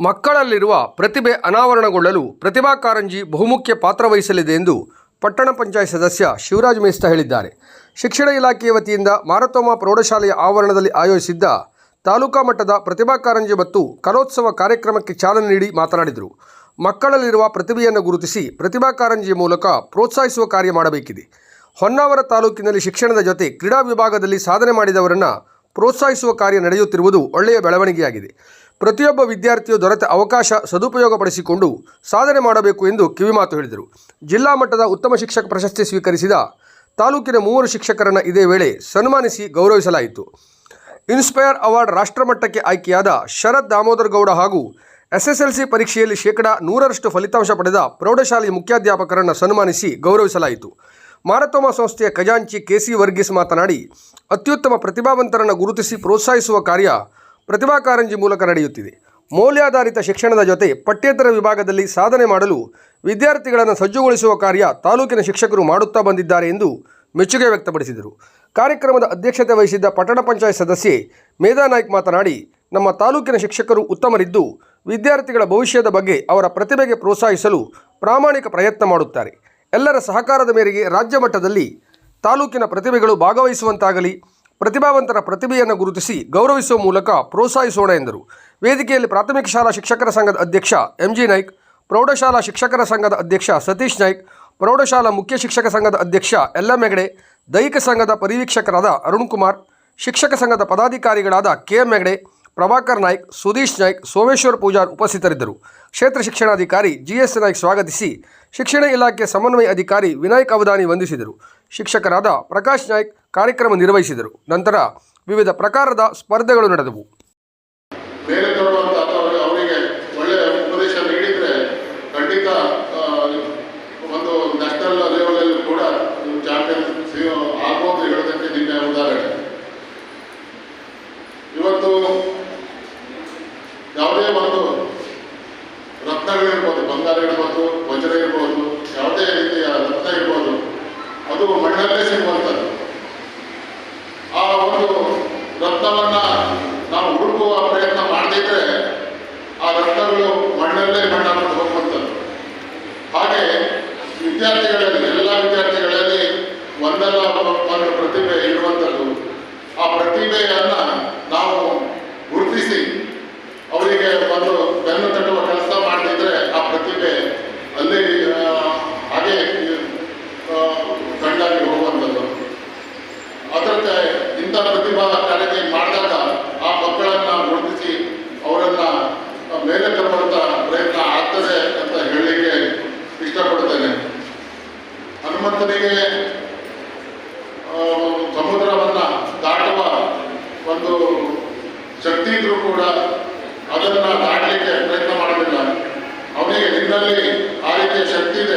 ಮಕ್ಕಳಲ್ಲಿರುವ ಪ್ರತಿಭೆ ಅನಾವರಣಗೊಳ್ಳಲು ಪ್ರತಿಭಾ ಕಾರಂಜಿ ಬಹುಮುಖ್ಯ ಪಾತ್ರ ವಹಿಸಲಿದೆ ಎಂದು ಪಟ್ಟಣ ಪಂಚಾಯತ್ ಸದಸ್ಯ ಶಿವರಾಜ್ ಮೇಸ್ತ ಹೇಳಿದ್ದಾರೆ. ಶಿಕ್ಷಣ ಇಲಾಖೆಯ ವತಿಯಿಂದ ಮಾರತೋಮ ಪ್ರೌಢಶಾಲೆಯ ಆವರಣದಲ್ಲಿ ಆಯೋಜಿಸಿದ್ದ ತಾಲೂಕಾ ಮಟ್ಟದ ಪ್ರತಿಭಾ ಕಾರಂಜಿ ಮತ್ತು ಕಲೋತ್ಸವ ಕಾರ್ಯಕ್ರಮಕ್ಕೆ ಚಾಲನೆ ನೀಡಿ ಮಾತನಾಡಿದರು. ಮಕ್ಕಳಲ್ಲಿರುವ ಪ್ರತಿಭೆಯನ್ನು ಗುರುತಿಸಿ ಪ್ರತಿಭಾ ಕಾರಂಜಿಯ ಮೂಲಕ ಪ್ರೋತ್ಸಾಹಿಸುವ ಕಾರ್ಯ ಮಾಡಬೇಕಿದೆ. ಹೊನ್ನಾವರ ತಾಲೂಕಿನಲ್ಲಿ ಶಿಕ್ಷಣದ ಜೊತೆ ಕ್ರೀಡಾ ವಿಭಾಗದಲ್ಲಿ ಸಾಧನೆ ಮಾಡಿದವರನ್ನು ಪ್ರೋತ್ಸಾಹಿಸುವ ಕಾರ್ಯ ನಡೆಯುತ್ತಿರುವುದು ಒಳ್ಳೆಯ ಬೆಳವಣಿಗೆಯಾಗಿದೆ. ಪ್ರತಿಯೊಬ್ಬ ವಿದ್ಯಾರ್ಥಿಯು ದೊರೆತ ಅವಕಾಶ ಸದುಪಯೋಗಪಡಿಸಿಕೊಂಡು ಸಾಧನೆ ಮಾಡಬೇಕು ಎಂದು ಕಿವಿಮಾತು ಹೇಳಿದರು. ಜಿಲ್ಲಾ ಮಟ್ಟದ ಉತ್ತಮ ಶಿಕ್ಷಕ ಪ್ರಶಸ್ತಿ ಸ್ವೀಕರಿಸಿದ ತಾಲೂಕಿನ ಮೂವರು ಶಿಕ್ಷಕರನ್ನು ಇದೇ ವೇಳೆ ಸನ್ಮಾನಿಸಿ ಗೌರವಿಸಲಾಯಿತು. ಇನ್ಸ್ಪೈರ್ ಅವಾರ್ಡ್ ರಾಷ್ಟ್ರಮಟ್ಟಕ್ಕೆ ಆಯ್ಕೆಯಾದ ಶರತ್ ದಾಮೋದರ್ ಗೌಡ ಹಾಗೂ ಎಸ್ಎಸ್ಎಲ್ಸಿ ಪರೀಕ್ಷೆಯಲ್ಲಿ ಶೇಕಡ ನೂರರಷ್ಟು ಫಲಿತಾಂಶ ಪಡೆದ ಪ್ರೌಢಶಾಲೆಯ ಮುಖ್ಯಾಧ್ಯಾಪಕರನ್ನು ಸನ್ಮಾನಿಸಿ ಗೌರವಿಸಲಾಯಿತು. ಮಾರತೋಮ ಸಂಸ್ಥೆಯ ಖಜಾಂಚಿ ಕೆಸಿ ವರ್ಗೀಸ್ ಮಾತನಾಡಿ, ಅತ್ಯುತ್ತಮ ಪ್ರತಿಭಾವಂತರನ್ನು ಗುರುತಿಸಿ ಪ್ರೋತ್ಸಾಹಿಸುವ ಕಾರ್ಯ ಪ್ರತಿಭಾ ಕಾರಂಜಿ ಮೂಲಕ ನಡೆಯುತ್ತಿದೆ. ಮೌಲ್ಯಾಧಾರಿತ ಶಿಕ್ಷಣದ ಜೊತೆ ಪಠ್ಯೇತರ ವಿಭಾಗದಲ್ಲಿ ಸಾಧನೆ ಮಾಡಲು ವಿದ್ಯಾರ್ಥಿಗಳನ್ನು ಸಜ್ಜುಗೊಳಿಸುವ ಕಾರ್ಯ ತಾಲೂಕಿನ ಶಿಕ್ಷಕರು ಮಾಡುತ್ತಾ ಬಂದಿದ್ದಾರೆ ಎಂದು ಮೆಚ್ಚುಗೆ ವ್ಯಕ್ತಪಡಿಸಿದರು. ಕಾರ್ಯಕ್ರಮದ ಅಧ್ಯಕ್ಷತೆ ವಹಿಸಿದ್ದ ಪಟ್ಟಣ ಪಂಚಾಯತ್ ಸದಸ್ಯೆ ಮೇಧಾ ನಾಯ್ಕ್ ಮಾತನಾಡಿ, ನಮ್ಮ ತಾಲೂಕಿನ ಶಿಕ್ಷಕರು ಉತ್ತಮರಿದ್ದು ವಿದ್ಯಾರ್ಥಿಗಳ ಭವಿಷ್ಯದ ಬಗ್ಗೆ ಅವರ ಪ್ರತಿಭೆಗೆ ಪ್ರೋತ್ಸಾಹಿಸಲು ಪ್ರಾಮಾಣಿಕ ಪ್ರಯತ್ನ ಮಾಡುತ್ತಾರೆ. ಎಲ್ಲರ ಸಹಕಾರದ ಮೇರೆಗೆ ರಾಜ್ಯ ಮಟ್ಟದಲ್ಲಿ ತಾಲೂಕಿನ ಪ್ರತಿಭೆಗಳು ಭಾಗವಹಿಸುವಂತಾಗಲಿ. ಪ್ರತಿಭಾವಂತರ ಪ್ರತಿಭೆಯನ್ನು ಗುರುತಿಸಿ ಗೌರವಿಸುವ ಮೂಲಕ ಪ್ರೋತ್ಸಾಹಿಸೋಣ ಎಂದರು. ವೇದಿಕೆಯಲ್ಲಿ ಪ್ರಾಥಮಿಕ ಶಾಲಾ ಶಿಕ್ಷಕರ ಸಂಘದ ಅಧ್ಯಕ್ಷ ಎಂಜಿ ನಾಯ್ಕ್, ಪ್ರೌಢಶಾಲಾ ಶಿಕ್ಷಕರ ಸಂಘದ ಅಧ್ಯಕ್ಷ ಸತೀಶ್ ನಾಯ್ಕ್, ಪ್ರೌಢಶಾಲಾ ಮುಖ್ಯ ಶಿಕ್ಷಕ ಸಂಘದ ಅಧ್ಯಕ್ಷ ಎಲ್ಲ ಹೆಗಡೆ, ದೈಹಿಕ ಸಂಘದ ಪರಿವೀಕ್ಷಕರಾದ ಅರುಣ್ ಕುಮಾರ್, ಶಿಕ್ಷಕ ಸಂಘದ ಪದಾಧಿಕಾರಿಗಳಾದ ಕೆ ಎಂ ಪ್ರಭಾಕರ್ ನಾಯ್ಕ್, ಸುದೀಶ್ ನಾಯ್ಕ್, ಸೋಮೇಶ್ವರ್ ಪೂಜಾರ್ ಉಪಸ್ಥಿತರಿದ್ದರು. ಕ್ಷೇತ್ರ ಶಿಕ್ಷಣಾಧಿಕಾರಿ ಜಿಎಸ್ ನಾಯ್ಕ್ ಸ್ವಾಗತಿಸಿ ಶಿಕ್ಷಣ ಇಲಾಖೆ ಸಮನ್ವಯ ಅಧಿಕಾರಿ ವಿನಾಯಕ್ ಅವಧಾನಿ ವಂದಿಸಿದರು. ಶಿಕ್ಷಕರಾದ ಪ್ರಕಾಶ್ ನಾಯ್ಕ್ ಕಾರ್ಯಕ್ರಮ ನಿರ್ವಹಿಸಿದರು. ನಂತರ ವಿವಿಧ ಪ್ರಕಾರದ ಸ್ಪರ್ಧೆಗಳು ನಡೆದವು. ರತ್ನಗಳಿರ್ಬೋದು ಬಂಗಾರ ಇರ್ಬೋದು, ವಜ್ರ ಇರ್ಬೋದು, ಯಾವುದೇ ರೀತಿಯ ರತ್ನ ಇರ್ಬೋದು, ಅದು ಮಣ್ಣಲ್ಲೇ ಸಿಗುವಂಥದ್ದು. ಆ ಒಂದು ರತ್ನವನ್ನ ನಾವು ಹುಡುಕುವ ಪ್ರಯತ್ನ ಮಾಡದಿದ್ರೆ ಆ ರತ್ನಗಳು ಮಣ್ಣಲ್ಲೇ ಮಣ್ಣಾಕೊಂಡು ಹೋಗುವಂಥದ್ದು ಹಾಗೆ ವಿದ್ಯಾರ್ಥಿಗಳಲ್ಲಿ, ಎಲ್ಲ ವಿದ್ಯಾರ್ಥಿಗಳಲ್ಲಿ ಒಂದಲ್ಲ ಒಂದು ಪ್ರತಿಭೆ ಇರುವಂಥದ್ದು. ಆ ಪ್ರತಿಭೆಯನ್ನ ನಾವು ಗುರುತಿಸಿ ಅವರಿಗೆ ಒಂದು ಬೆನ್ನು ತಟ್ಟುವ ಕೆಲಸ ಮಾಡದಿದ್ರೆ ಆ ಪ್ರತಿಭೆ ಅಲ್ಲಿ ಆ, ಹಾಗೆ ಆ, ಕಂಡಾಗಿ ಹೋಗುವಂಥದ್ದು ಅದಕ್ಕೆ ಇಂಥ ಪ್ರತಿಭಾ ಕಾರ್ಯ ಮಾಡಿದಾಗ ಆ ಮಕ್ಕಳನ್ನ ಗುರುತಿಸಿ ಅವರನ್ನ ಮೇಲೆ ತರುವಂತ ಪ್ರಯತ್ನ ಆಗ್ತದೆ ಅಂತ ಹೇಳಲಿಕ್ಕೆ ಇಷ್ಟಪಡ್ತೇನೆ ಆ, ಸಮುದ್ರವನ್ನ ದಾಟುವ ಒಂದು ಶಕ್ತಿ ಇದ್ರೂ ಕೂಡ ಅದನ್ನ ದಾಟಲಿಕ್ಕೆ ಪ್ರಯತ್ನ ಮಾಡೋದಿಲ್ಲ ಅವನಿಗೆ ನಿನ್ನಲ್ಲಿ ಆ ರೀತಿಯ ಶಕ್ತಿ ಇದೆ.